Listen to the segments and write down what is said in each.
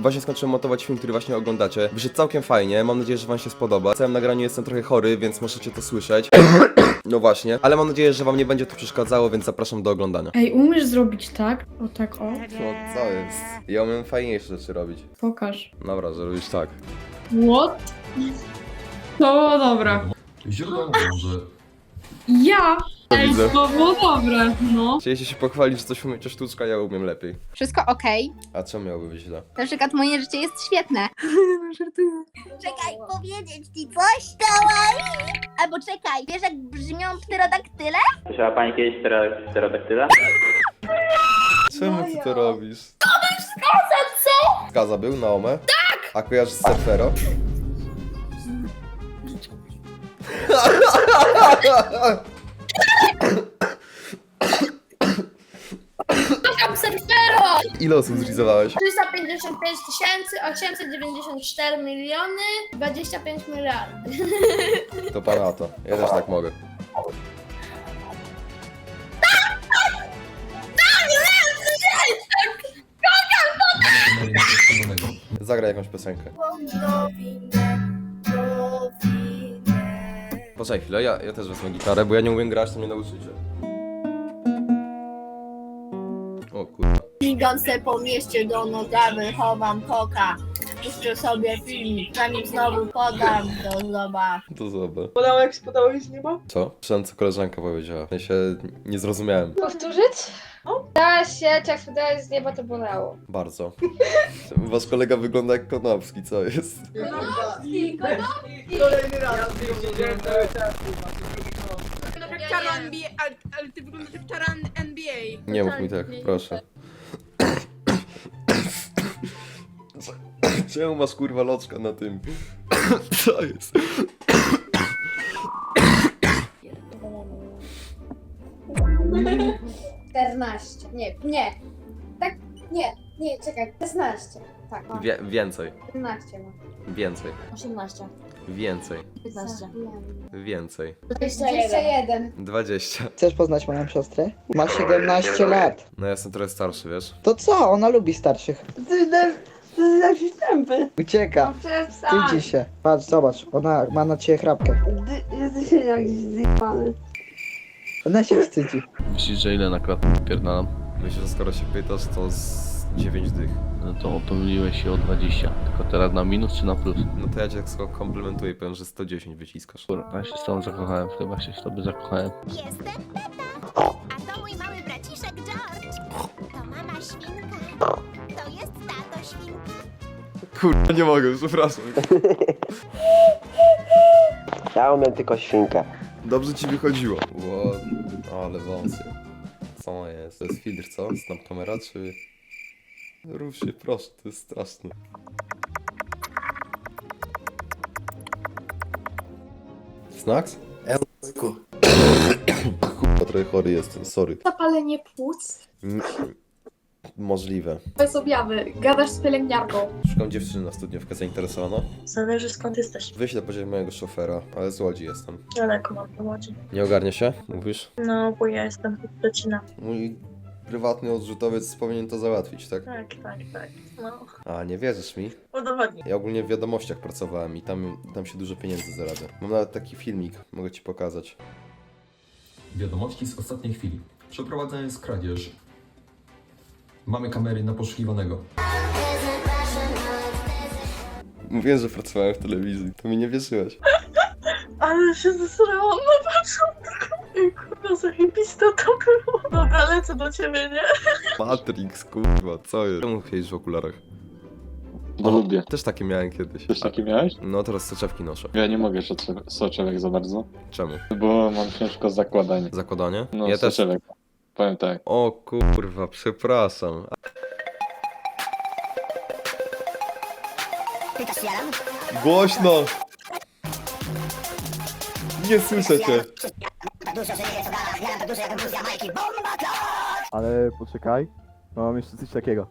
Właśnie skończyłem montować film, który właśnie oglądacie. Wyszedł całkiem fajnie, mam nadzieję, że wam się spodoba. W całym nagraniu jestem trochę chory, więc możecie to słyszeć. No właśnie, ale mam nadzieję, że wam nie będzie to przeszkadzało, więc zapraszam do oglądania. Ej, umiesz zrobić tak? O tak, o. No co jest? Ja umiem fajniejsze rzeczy robić. Pokaż. Dobra, zrobisz tak. What? To dobra. Źródło mówią, że Ja? To Ej, widzę. to było dobre, no. Chcieliście się pochwalić, że coś umiecie sztuczka, ja umiem lepiej. Wszystko okej. A co miałoby być źle? Na przykład moje życie jest świetne. Czekaj, powiedzieć ci coś? Kawaii! Albo czekaj, wiesz jak brzmią pterodaktyle? Słyszała pani kiedyś stero- stereodaktyla? Czemu ty to robisz? To był Skaza, co? Skaza był na Ome? Tak! A kojarzysz Surfero? Kocham surfero! Ile osób zrizowałeś? 355 894 miliony 25 miliardów. To pana to. Ja też tak mogę. Zagraj jakąś piosenkę. Poczekaj chwilę, ja, ja też wezmę gitarę, bo ja nie umiem grać, to mnie nauczycie. O kurwa. Se po mieście do nogawy, chowam koka. Puszczę sobie film, zanim znowu podam do zoba. To zobacz. Podałek spodałeś z nieba? Co? Słyszałem co koleżanka powiedziała. Ja się nie zrozumiałem. Powtórzyć? Da się, jak spytałeś z nieba to bolało. Bardzo. Wasz kolega wygląda jak Konopski, co jest? Kolejny raz. Czaro NBA, ale, ale ty wyglądasz jak NBA. Nie mów mi tak, proszę. Czemu masz kurwa loczka na tym? Co jest? Czternaście. Nie, nie. Tak, nie, nie, czekaj. 16. Tak, mam. Wie, więcej, 15 mam. więcej, 18. więcej, 15. więcej. 21. 20. Chcesz poznać moją siostrę? Ma 17 lat. No ja jestem trochę starszy, wiesz? To co? Ona lubi starszych. Ty jakiś tępy. Ucieka. Przestań. Wstydzi się. Patrz, zobacz. Ona ma na ciebie chrapkę. Ty jesteś jakiś zjebany. Ona się wstydzi. Myślisz, że ile na klatę pierdalam? Myślę, że skoro się pytasz, to z 9 dych. No to pomyliłeś się o 20. Tylko teraz na minus czy na plus? No to ja cię tak komplementuję, powiem, że 110 wyciskasz. Kurwa, ja się z tobą zakochałem, chyba się w tobie zakochałem. Jestem Pepa, a to mój mały braciszek George. To mama świnka. To jest tato świnka. Kurwa, nie mogę, przepraszam. Ja umiem tylko świnkę. Dobrze ci wychodziło. Ło, ale wąsy. Co jest? To jest filtr, co? Snap kamera, czy... Rów się, proszę, to jest straszne. Snacks? Kurwa, trochę chory jestem, sorry. Zapalenie płuc. M- możliwe. Bez objawy. Gadasz z pielęgniarką. Szukam dziewczyny na studniówkę, zainteresowana? Zależy skąd jesteś. Wyślę poziom mojego szofera, ale z Łodzi jestem. Daleko mam do Łodzi. Nie ogarnie się? Mówisz? No, bo ja jestem z Szczecina. Mój prywatny odrzutowiec powinien to załatwić, tak? Tak, tak, tak. No, A, nie wierzysz mi? udowodnij. Ja ogólnie w wiadomościach pracowałem i tam, tam się dużo pieniędzy zarabia. Mam nawet taki filmik, mogę ci pokazać. Wiadomości z ostatniej chwili. Przeprowadzana jest kradzież. Mamy kamery na poszukiwanego. Mówiłem, że pracowałem w telewizji, to mi nie wierzyłeś. Ale się zesrałam na początku. Ej, kurwa, zajebiste to było. Dobra, lecę do ciebie, nie? Matrix, kurwa, co jest? Czemu siedzisz w okularach? Bo lubię. Też takie miałem kiedyś. Też takie miałeś? No teraz soczewki noszę. Ja nie mogę soczewek za bardzo, Czemu? bo mam ciężko zakładanie. Zakładanie? No, ja też. soczewek. Powiem tak. O kurwa, przepraszam. Głośno! Nie słyszę cię. Ale poczekaj, no mam jeszcze coś takiego.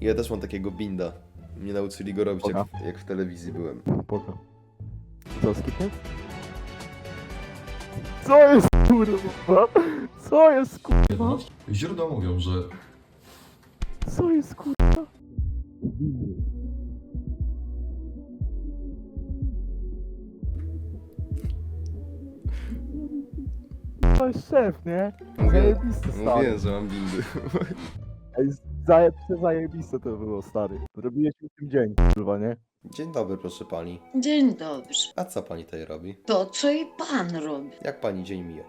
Ja też mam takiego binda. Nie nauczyli go robić, jak, Oka. jak w telewizji byłem. Spoko. Co, skipnie? Co jest kurwa? Co jest kurwa? Źródła mówią, że Co jest kurwa? To jest szef, nie? Zajebisty stary. Mówiłem, że mam windy. Ej, zaje, zajebiste to było, stary. Robiłeś mi w tym dzień, kurwa, nie? Dzień dobry, proszę pani. Dzień dobry. A co pani tutaj robi? To, co i pan robi. Jak pani dzień mija?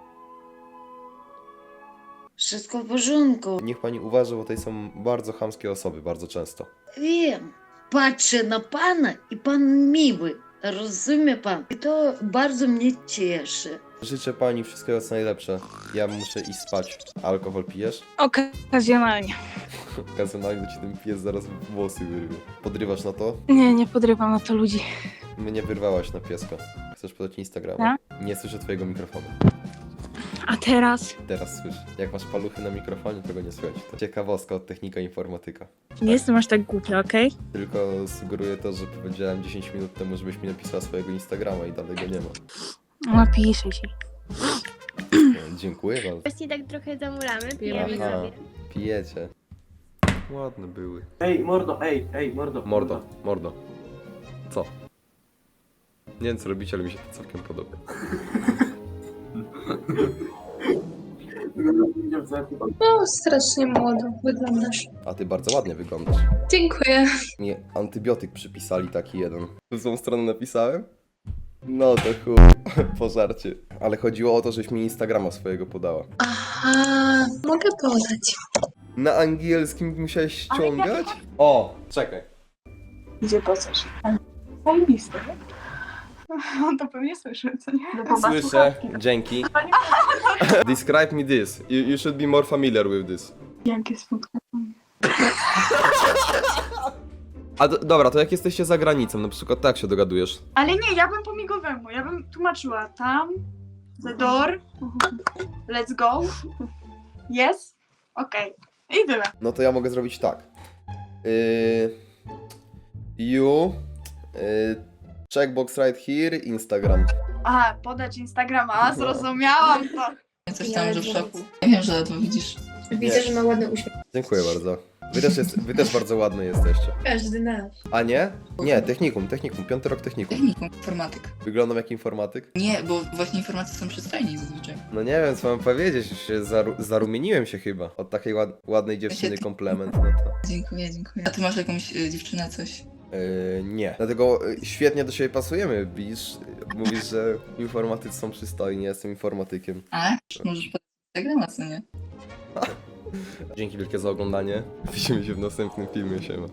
Wszystko w porządku. Niech pani uważa, bo tutaj są bardzo chamskie osoby, bardzo często. Wiem. Patrzę na pana i pan miły. Rozumie pan? I to bardzo mnie cieszy. Życzę pani wszystkiego co najlepsze. Ja muszę iść spać. Alkohol pijesz? Okazjonalnie. Okazjonalnie ci ten pies zaraz włosy wyrwie. Podrywasz na to? Nie, nie podrywam na to ludzi. Mnie wyrwałaś na pieska. Chcesz podać Instagrama? Tak? Nie słyszę twojego mikrofonu. A teraz? Teraz słyszę. Jak masz paluchy na mikrofonie, to go nie słychać. To ciekawostka od technika informatyka. Nie jestem aż tak głupia, okej? Tylko sugeruję to, że powiedziałem 10 minut temu, żebyś mi napisała swojego Instagrama i dalej go nie ma. Napiszę ci. E, Dziękuję bardzo. Właśnie tak trochę zamulamy, pijemy Aha, pijecie. Ładne były. Ej, mordo, ej, ej, mordo. Mordo, mordo. Co? Nie wiem co robicie, ale mi się to całkiem podoba. No, strasznie młodo wyglądasz. A ty bardzo ładnie wyglądasz. Dziękuję. Mi antybiotyk przypisali taki jeden. W złą stronę napisałem? No to chuj, po żarcie. Ale chodziło o to, żeś mi Instagrama swojego podała. Aha, mogę podać. Na angielskim musiałeś ściągać? O, czekaj. Gdzie po coś? Zajebiste, nie? On to pewnie słyszy, co nie? No Słyszę, dzięki. Describe me this. You, you should be more familiar with this. Jakie smutne. A do, dobra, to jak jesteście za granicą, na przykład tak się dogadujesz. Ale nie, ja bym po migowemu, ja bym tłumaczyła tam, the door, let's go, yes, okej. I tyle. No to ja mogę zrobić tak. Yy, you. Yy, checkbox right here, Instagram. Aha, podać Instagrama, zrozumiałam to. Coś tam, że w szoku. Ja wiem, że to widzisz. Widzę, że ma ładny uśmiech. Dziękuję bardzo. Wy też, jest, wy też bardzo ładne jesteście. Każdy nasz. A nie? Nie, technikum, technikum, piąty rok technikum. Technikum, informatyk. Wyglądam jak informatyk? Nie, bo właśnie informatycy są przystojni zazwyczaj. No nie wiem, co mam powiedzieć, się zaru zarumieniłem się chyba. Od takiej ład ładnej dziewczyny komplement, no to... Dziękuję, dziękuję. A ty masz jakąś y, dziewczynę, coś? Yy, nie. Dlatego yy, świetnie do siebie pasujemy, widzisz? Mówisz, że informatycy są przystojni, ja jestem informatykiem. A? Możesz podać Instagrama, co nie? Dzięki wielkie za oglądanie. Widzimy się w następnym filmie, siema.